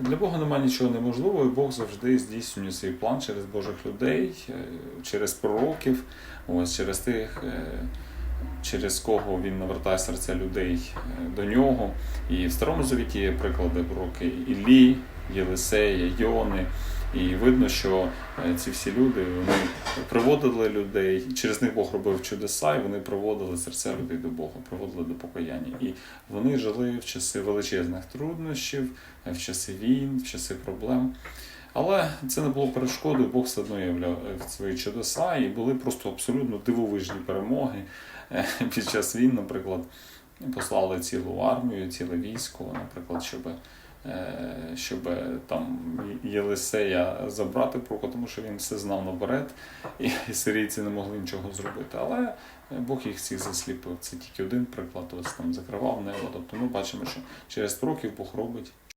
Для Бога немає нічого неможливого, і Бог завжди здійснює свій план через Божих людей, е, через пророків, ось через тих, е, через кого він навертає серця людей е, до нього. І в Старому Завіті є приклади пророки Іллі, Єлисея, Йони. І видно, що е, ці всі люди вони приводили людей, через них Бог робив чудеса, і вони приводили серця людей до Бога, приводили до покаяння. І вони жили в часи величезних труднощів, в часи війн, в часи проблем. Але це не було перешкодою, Бог все одно являв свої чудеса, і були просто абсолютно дивовижні перемоги. Е, Під час війн, наприклад, послали цілу армію, ціле військо, наприклад, щоб, е, щоб там Єлисея забрати пророка, тому що він все знав наперед, і сирійці не могли нічого зробити. Але Бог їх всіх засліпив. Це тільки один приклад, ось там закривав небо. Тобто ми бачимо, що через проків Бог робить